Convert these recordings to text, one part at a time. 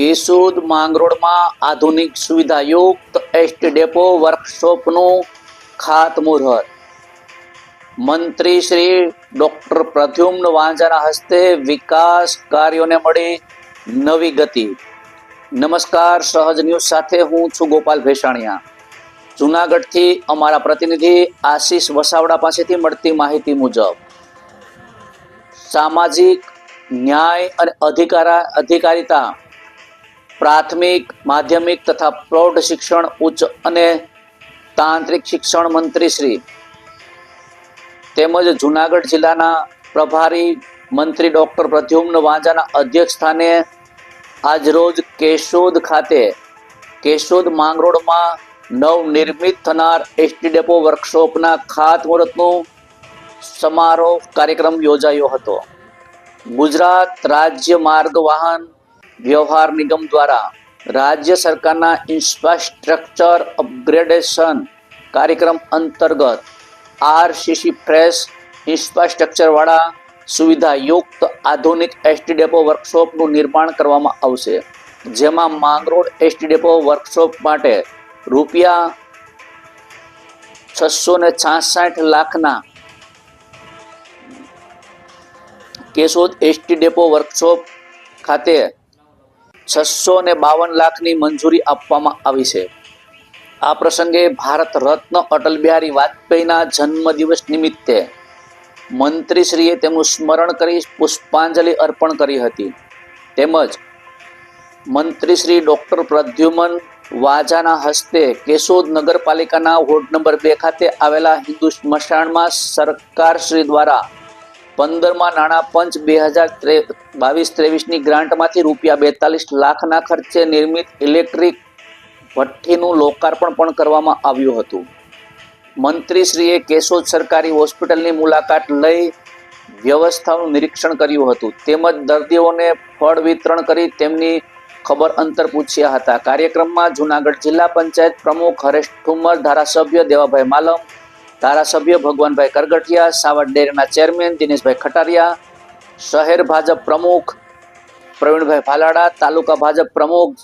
કેશોદ માંગરોળમાં આધુનિક સુવિધાયુક્ત એસ્ટ ડેપો વર્કશોપનું ખાતમુહૂર્ત. મંત્રી શ્રી ડોક્ટર પ્રદ્યુમ્ન વાંઝાના હસ્તે વિકાસ કાર્યોને મળી નવી ગતિ. નમસ્કાર, સહજ ન્યૂઝ સાથે હું છું ગોપાલ ભેસાણિયા. જુનાગઢથી અમારા પ્રતિનિધિ આશીષ વસાવડા પાસેથી મળતી માહિતી મુજબ, સામાજિક ન્યાય અને અધિકારા અધિકારિતા પ્રાથમિક, માધ્યમિક તથા પ્રૌઢ શિક્ષણ, ઉચ્ચ અને તાંત્રિક શિક્ષણ મંત્રી શ્રી તેમજ જુનાગઢ જિલ્લાના પ્રભારી મંત્રી ડોક્ટર પ્રદ્યુમ્ન વાંજાના અધ્યક્ષ સ્થાને આજરોજ કેશોદ ખાતે, કેશોદ માંગરોળમાં નવનિર્મિત થનાર એસટી ડેપો વર્કશોપના ખાતમુહૂર્તનો સમારોહ કાર્યક્રમ યોજાયો હતો. ગુજરાત રાજ્ય માર્ગ વાહન વ્યવહાર નિગમ દ્વારા રાજ્ય સરકારના ઇન્ફ્રાસ્ટ્રક્ચર અપગ્રેડેશન કાર્યક્રમ અંતર્ગત આરસીસી ફ્રેશ ઇન્ફ્રાસ્ટ્રક્ચરવાળા સુવિધાયુક્ત આધુનિક એસટી ડેપો વર્કશોપનું નિર્માણ કરવામાં આવશે, જેમાં માંગરોળ એસટી ડેપો વર્કશોપ માટે રૂપિયા છસો ને છાસઠ લાખના કેશોદ એસટી ડેપો વર્કશોપ ખાતે છસો ને બાવન લાખની મંજૂરી આપવામાં આવી છે. આ પ્રસંગે ભારત રત્ન અટલ બિહારી વાજપેયીના જન્મદિવસ નિમિત્તે મંત્રીશ્રીએ તેમનું સ્મરણ કરી પુષ્પાંજલિ અર્પણ કરી હતી. તેમજ મંત્રી શ્રી ડોક્ટર પ્રદ્યુમન વાજાના હસ્તે કેશોદ નગરપાલિકાના વોર્ડ નંબર બે ખાતે આવેલા હિન્દુ સ્મશાનમાં સરકારશ્રી દ્વારા પંદરમાં નાણાં પંચ બે હજાર બાવીસ ત્રેવીસની ગ્રાન્ટમાંથી રૂપિયા બેતાલીસ લાખના ખર્ચે નિર્મિત ઇલેક્ટ્રિક ભઠ્ઠીનું લોકાર્પણ પણ કરવામાં આવ્યું હતું. મંત્રીશ્રીએ કેશોદ સરકારી હોસ્પિટલની મુલાકાત લઈ વ્યવસ્થાનું નિરીક્ષણ કર્યું હતું. તેમજ દર્દીઓને ફળ વિતરણ કરી તેમની ખબર અંતર પૂછ્યા હતા. કાર્યક્રમમાં જુનાગઢ જિલ્લા પંચાયત પ્રમુખ હરેશ ઠુમર, ધારાસભ્ય દેવાભાઈ માલમ ધારાસભ્ય ભગવાનભાઈ કરગઠિયા સાવડ ડેરીના ચેરમેન દિનેશભાઈ ખટારિયા શહેર ભાજપ પ્રમુખ પ્રવીણભાઈ ભાલાડા તાલુકા ભાજપ પ્રમુખ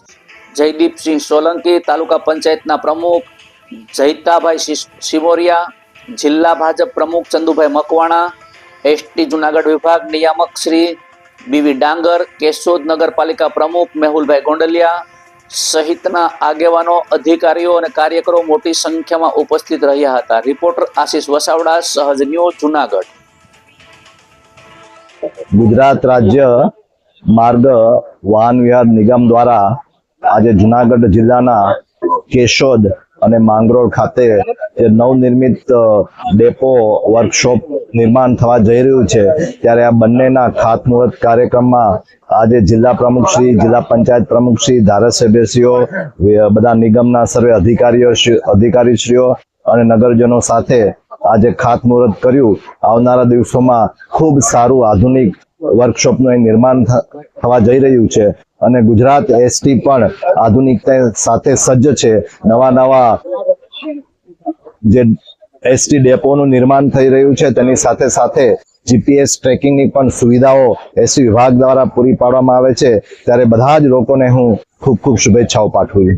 જયદીપસિંહ સોલંકી તાલુકા પંચાયતના પ્રમુખ જૈતાભાઈ શિસ- સિમોરિયા જિલ્લા ભાજપ પ્રમુખ ચંદુભાઈ મકવાણા એસટી જુનાગઢ વિભાગ નિયામક શ્રી બીવી ડાંગર કેશોદ નગરપાલિકા પ્રમુખ મેહુલભાઈ ગોંડલિયા સહિતના આગેવાનો, અધિકારીઓ અને કાર્યકરો મોટી સંખ્યામાં ઉપસ્થિત રહ્યા હતા. રિપોર્ટર આશીષ વસાવડા, સહજ જુનાગઢ. ગુજરાત રાજ્ય માર્ગ વાહન વ્યવહાર નિગમ દ્વારા આજે જુનાગઢ જિલ્લાના કેશોદ અને માંગરોળ ખાતે જે નવનિર્મિત ડેપો વર્કશોપ નિર્માણ થવા જઈ રહ્યું છે. ત્યારે આ બંનેના ખાતમુહૂર્ત કાર્યક્રમમાં આજે જિલ્લા પ્રમુખશ્રી જિલ્લા પંચાયત પ્રમુખશ્રી ધારાસભ્યશ્રીઓ બધા નિગમના સર્વે અધિકારીઓ શ્રી- અધિકારીશ્રીઓ અને નગરજનો સાથે આજે ખાતમુહૂર્ત કર્યું. આવનારા દિવસોમાં ખૂબ સારું આધુનિક વર્કશોપનું એ નિર્માણ થવા જઈ રહ્યું છે. અને ગુજરાત એસટી પણ આધુનિકતા સાથે સજ્જ છે. નવા નવા જે એસટી ડેપોનું નિર્માણ થઈ રહ્યું છે. તેની સાથે સાથે જીપીએસ ટ્રેકિંગની પણ સુવિધાઓ એસટી વિભાગ દ્વારા પૂરી પાડવામાં આવે છે. ત્યારે બધા જ લોકોને હું ખૂબ ખૂબ શુભેચ્છાઓ પાઠવું છું.